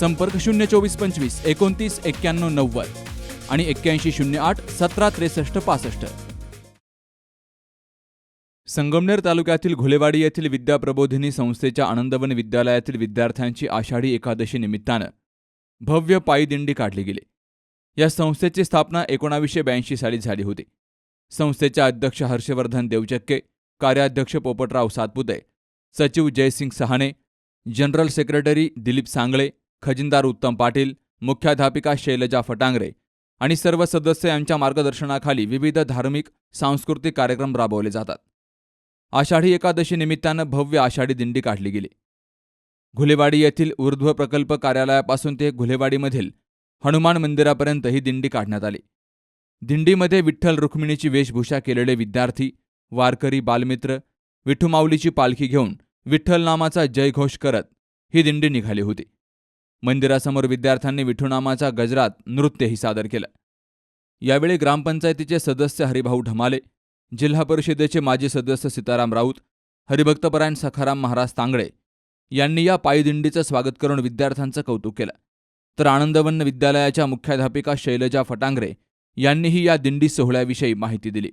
संपर्क शून्य चोवीस पंचवीस एकोणतीस एक्क्याण्णव नव्वद आणि एक्क्याऐंशी शून्य आठ सतरा त्रेसष्ट पासष्ट. संगमनेर तालुक्यातील घुलेवाडी येथील विद्याप्रबोधिनी संस्थेच्या आनंदवन विद्यालयातील विद्यार्थ्यांची आषाढी एकादशी निमित्तानं भव्य पायी दिंडी काढली गेली. या संस्थेची स्थापना एकोणावीसशे ब्याऐंशी साली झाली होती. संस्थेचे अध्यक्ष हर्षवर्धन देवचक्के कार्याध्यक्ष पोपटराव सातपुते सचिव जयसिंग सहाणे जनरल सेक्रेटरी दिलीप सांगळे खजिनदार उत्तम पाटील मुख्याध्यापिका शैलजा फटांगरे आणि सर्व सदस्य यांच्या मार्गदर्शनाखाली विविध धार्मिक सांस्कृतिक कार्यक्रम राबवले जातात. आषाढी एकादशी निमित्तानं भव्य आषाढी दिंडी काढली गेली. घुलेवाडी येथील ऊर्ध्व प्रकल्प कार्यालयापासून ते घुलेवाडीमधील हनुमान मंदिरापर्यंत ही दिंडी काढण्यात आली. दिंडीमध्ये विठ्ठल रुक्मिणीची वेशभूषा केलेले विद्यार्थी वारकरी बालमित्र विठुमाऊलीची पालखी घेऊन विठ्ठल नामाचा जयघोष करत ही दिंडी निघाली होती. मंदिरासमोर विद्यार्थ्यांनी विठुनामाचा गजरात नृत्यही सादर केलं. यावेळी ग्रामपंचायतीचे सदस्य हरिभाऊ ढमाले जिल्हा परिषदेचे माजी सदस्य सीताराम राऊत हरिभक्तपरायण सखाराम महाराज तांगडे यांनी या पायीदिंडीचं स्वागत करून विद्यार्थ्यांचं कौतुक केलं. तर आनंदवन विद्यालयाच्या मुख्याध्यापिका शैलजा फटांगरे यांनीही या दिंडी सोहळ्याविषयी माहिती दिली.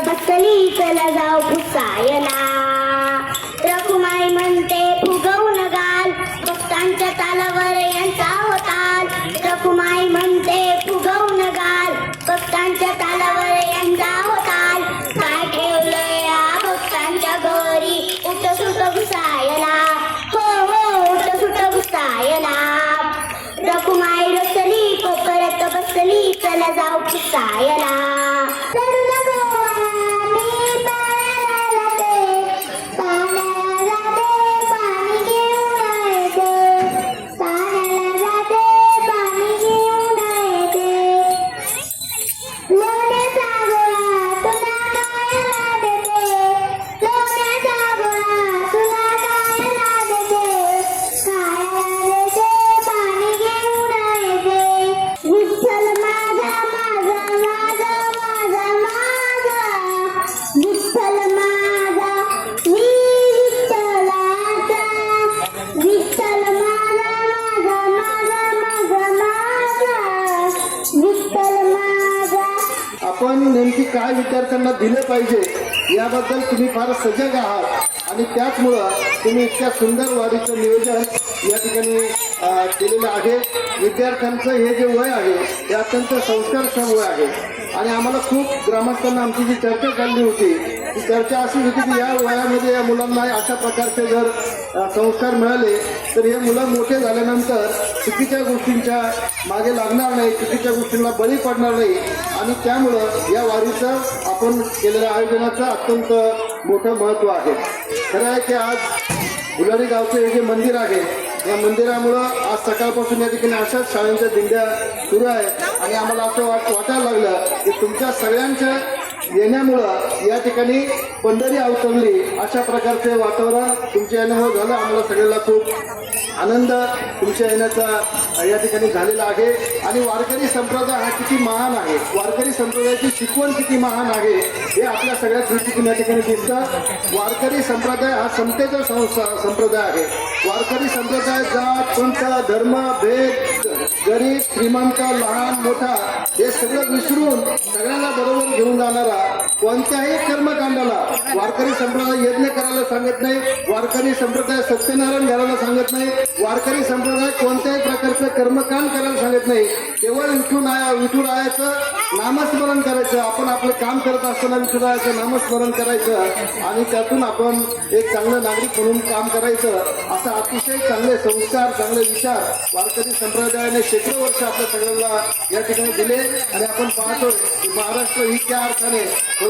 बसली चला जाऊ पुसायला. विद्यार्थ्यांना पाहिजे. याबद्दल तुम्ही फार सजग आहात. आणि त्याचमुळं तुम्ही इतक्या सुंदर वारीचं नियोजन या ठिकाणी केलेलं आहे. विद्यार्थ्यांचं हे जे वय आहे हे अत्यंत संस्कारक्षम वय आहे. आणि आम्हाला खूप ग्रामस्थांना आमची जी चर्चा चालली होती ती चर्चा अशी होती की या वयामध्ये या मुलांना अशा प्रकारचे जर संस्कार मिळाले तर हे मुलं मोठे झाल्यानंतर चुकीच्या गोष्टींच्या मागे लागणार नाही चुकीच्या गोष्टींना बळी पडणार नाही. आणि त्यामुळं या वारीचं आपण केलेल्या आयोजनाचं अत्यंत मोठं महत्त्व आहे. खरं आहे की आज गुलारी गावचं हे जे मंदिर आहे या मंदिरामुळं आज सकाळपासून या ठिकाणी अशाच शाळांच्या दिंड्या सुरू आहेत. आणि आम्हाला असं वाट वाटायला लागलं की तुमच्या सगळ्यांच्या येण्यामुळं या ठिकाणी पंढरी अवतरली अशा प्रकारचे वातावरण तुमच्या येण्यामुळे झालं. आम्हाला सगळ्याला खूप आनंद तुमच्या येण्याचा या ठिकाणी झालेला आहे. आणि वारकरी संप्रदाय हा किती महान आहे. वारकरी संप्रदायाची शिकवण किती महान आहे हे आपल्या सगळ्या दृष्टीतून या ठिकाणी दिसतं. वारकरी संप्रदाय हा समतेचा संस्था संप्रदाय आहे. वारकरी संप्रदाय जात पंथ धर्म भेद गरीब श्रीमंत लहान मोठा हे सगळं विसरून सगळ्यांना बरोबर घेऊन जाणारा कोणत्याही कर्मकांडाला वारकरी संप्रदाय यज्ञ करायला सांगत नाही वारकरी संप्रदाय सत्यनारायण घालायला सांगत नाही वारकरी संप्रदाय कोणत्याही प्रकारचं कर्मकांड करायला सांगत नाही. केवळ विठुराया विठुरायाचं नामस्मरण करायचं आपण आपलं काम करत असताना विठुरायाचं नामस्मरण करायचं आणि त्यातून आपण एक चांगलं नागरिक म्हणून काम करायचं असं अतिशय चांगले संस्कार चांगले विचार वारकरी संप्रदायाने शेकडो वर्ष आपल्या सगळ्यांना या ठिकाणी दिले. आणि आपण पाहतो की महाराष्ट्र ही त्या अर्थाने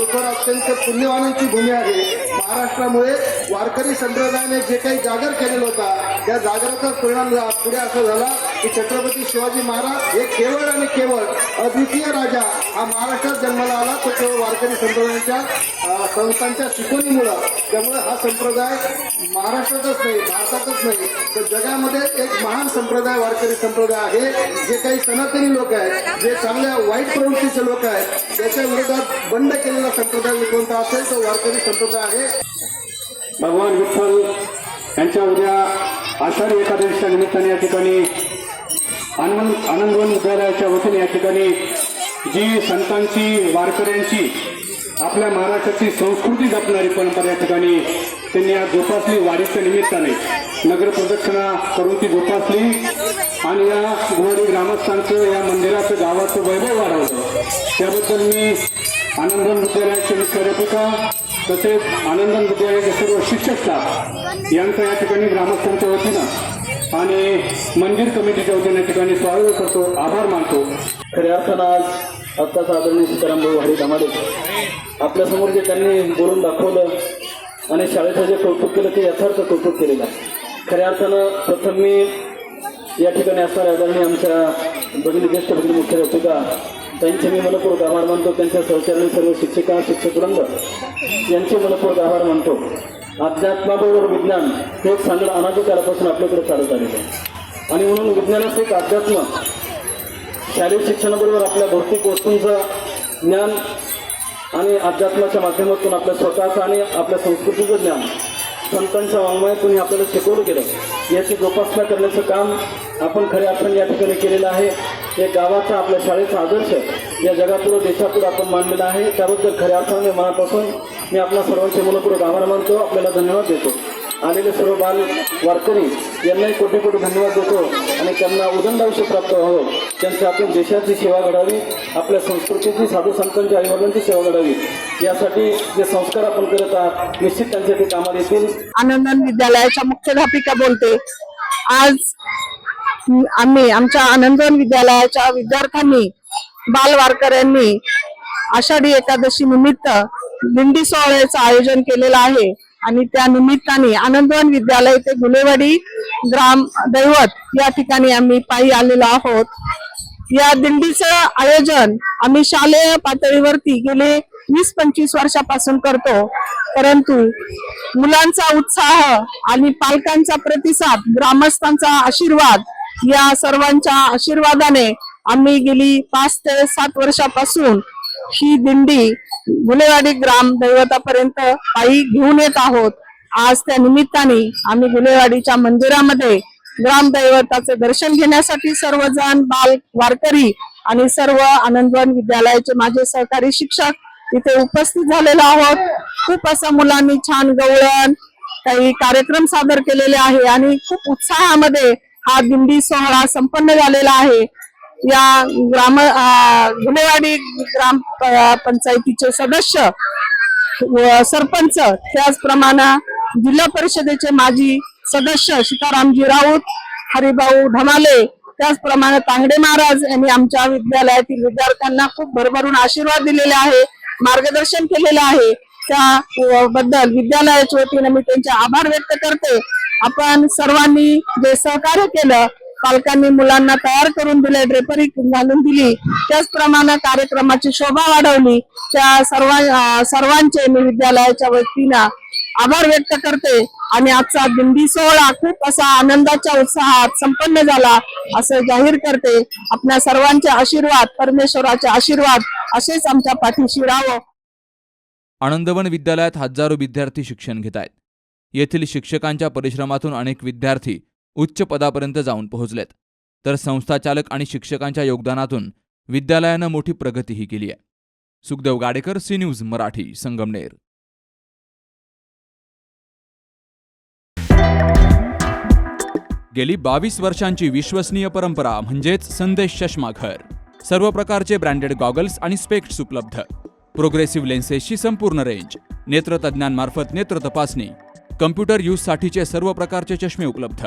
खरोखर अत्यंत पुण्यवानांची भूमी आहे. महाराष्ट्रामुळे वारकरी संप्रदायाने जे काही जागर केलेला होता त्या जागराचा परिणाम पुढे असा झाला की छत्रपती शिवाजी महाराज हे केवळ आणि केवळ अद्वितीय राजा हा महाराष्ट्रात जन्माला आला. तो वारकरी संप्रदायाच्या संस्थांच्या शिकवणीमुळं त्यामुळे हा संप्रदाय महाराष्ट्रातच नाही भारतातच नाही तर जगामध्ये एक महान संप्रदाय वारकरी संप्रदाय आहे. जे काही सनातनी लोक आहेत जे चांगल्या वाईट प्रवृत्तीचे लोक आहेत त्याच्या विरोधात बंड केलेला संप्रदाय कोणता असेल तो वारकरी संप्रदाय आहे. भगवान विठ्ठल यांच्या उद्या आषाढी एकादशीच्या निमित्ताने या ठिकाणी आनंद आनंदवन विद्यालयाच्या वतीने या ठिकाणी जी संतांची वारकऱ्यांची आपल्या महाराष्ट्राची संस्कृती जपणारी परंपरा या ठिकाणी त्यांनी आज जोपासली वारीच्या निमित्ताने. नगर प्रदक्षिणा करून ती जोपासली आणि या गुवाडी ग्रामस्थांचं या मंदिराचं गावाचं वैभव वाढवलं. त्याबद्दल मी आनंदन विद्यालयाचे मुख्याध्यापिका तसेच आनंदन विद्यालयाचे सर्व शिक्षक स्टाफ यांचा या ठिकाणी ग्रामस्थांच्या वतीनं आणि मंदिर कमिटीच्या वतीनं या ठिकाणी स्वागत करतो आभार मानतो. खऱ्या अर्थानं आज आत्ताच आदरणीय सीताराम भाऊ हरी दामाडे. आपल्यासमोर जे त्यांनी बोलून दाखवलं आणि शाळेचं जे कौतुक केलं ते यथार्थ कौतुक केलेलं खऱ्या अर्थानं प्रथम मी या ठिकाणी असणाऱ्या आदरणीय आमच्या भगिनी ज्येष्ठ भगिनी मुख्याध्यापिका त्यांचे मी मनपूर्वक आभार मानतो. त्यांच्या सहचारी सर्व शिक्षिका शिक्षक वृंद यांचे मनपूर्वक आभार मानतो. अध्यात्माबरोबर विज्ञान हे एक सांगणं अनाजकालापासून आपल्याकडे चालत आलेलं आहे. आणि म्हणून विज्ञानाचं एक अध्यात्म शालेय शिक्षणाबरोबर आपल्या भौतिक वस्तूंचं ज्ञान आणि अध्यात्माच्या माध्यमातून आपल्या स्वतःचं आणि आपल्या संस्कृतीचं ज्ञान संतांच्या वाङ्मयातून आपल्याला शिकवलं गेलं. याची जोपासना करण्याचं काम आपण खऱ्या अर्थाने या ठिकाणी केलेलं आहे. हे गावाचा आपल्या शाळेचा आदर्श या जगापुढं देशापुढं आपण मांडलेला आहे. त्याबद्दल खऱ्या अर्थाने मनापासून मी आपल्या सर्वांचे मनपूर्वक आभार मानतो. आपल्याला धन्यवाद देतो. आलेले सर्व बाल वारकरी यांनाही कोटी कोटी धन्यवाद देतो आणि त्यांना उदंड आयुष्य प्राप्त व्हावं. त्यांची आपण देशाची सेवा घडावी आपल्या संस्कृतीची साधू संतांच्या आईवडिलांची सेवा घडावी. यासाठी जे संस्कार आपण करत आहात निश्चित त्यांच्यासाठी कामाला येतील. आनंदन विद्यालयाच्या मुख्याध्यापिका बोलते. आज आम्ही आमच्या आनंदवन विद्यालयाच्या विद्यार्थ्यांनी बाल वारकऱ्यांनी आषाढी एकादशी निमित्त दिंडी सोहळ्याचं आयोजन केलेलं आहे. आणि त्या निमित्ताने आनंदवन विद्यालय ते गुलेवाडी ग्राम दैवत या ठिकाणी आम्ही पायी आलेलो आहोत. या दिंडीचं आयोजन आम्ही शालेय पातळीवरती गेले वीस पंचवीस वर्षापासून करतो. परंतु मुलांचा उत्साह आणि पालकांचा प्रतिसाद ग्रामस्थांचा आशीर्वाद या सर्वांच्या आशीर्वादाने आम्ही गेली पाच ते सात वर्षापासून ही दिंडी गुलेवाडी ग्राम दैवतापर्यंत पायी घेऊन येत आहोत. आज त्या निमित्ताने आम्ही गुलेवाडीच्या मंदिरामध्ये ग्रामदैवताचे दर्शन घेण्यासाठी सर्वजण बाल वारकरी आणि सर्व आनंदवन विद्यालयाचे माझे सहकारी शिक्षक इथे उपस्थित झालेलो आहोत. खूप असं मुलांनी छान गवळण काही कार्यक्रम सादर केलेले आहे आणि खूप उत्साहामध्ये हा दिंडी सोहळा संपन्न झालेला आहे. या ग्राम गुलेवाडी ग्राम प- पंचायतीचे सदस्य सरपंच त्याचप्रमाणे जिल्हा परिषदेचे माजी सदस्य सीतारामजी राऊत हरिभाऊ धमाले त्याचप्रमाणे तांगडे महाराज यांनी आमच्या विद्यालयातील विद्यार्थ्यांना खूप भरभरून आशीर्वाद दिलेले आहे मार्गदर्शन केलेलं आहे. त्या बद्दल विद्यालयाच्या वतीने मी त्यांचे आभार व्यक्त करते. आपण सर्वांनी जे सहकार्य केलं पालकांनी मुलांना तयार करून दिले ड्रेपरी घालून दिली. त्याचप्रमाणे कार्यक्रमाची शोभा वाढवली. त्या सर्व सर्वांचे मी विद्यालयाच्या वतीनं आभार व्यक्त करते. आणि आजचा दिंडी सोहळा खूप असा आनंदाच्या उत्साहात संपन्न झाला असं जाहीर करते. आपल्या सर्वांचे आशीर्वाद परमेश्वराचे आशीर्वाद असेच आमच्या पाठीशी राहावं. आनंदवन विद्यालयात हजारो विद्यार्थी शिक्षण घेत आहेत. येथील शिक्षकांच्या परिश्रमातून अनेक विद्यार्थी उच्च पदापर्यंत जाऊन पोहोचलेत. तर संस्थाचालक आणि शिक्षकांच्या योगदानातून विद्यालयानं मोठी प्रगतीही केली आहे. Sukhdev Gadekar C news Marathi Sangamner. गेली बावीस वर्षांची विश्वसनीय परंपरा म्हणजेच संदेश चष्माघर सर्व प्रकारचे ब्रँडेड गॉगल्स आणि स्पेक्ट्स उपलब्ध. प्रोग्रेसिव्ह लेन्सेसची संपूर्ण रेंज नेत्रतज्ञांमार्फत नेत्र तपासणी कम्प्युटर यूजसाठीचे सर्व प्रकारचे चष्मे उपलब्ध.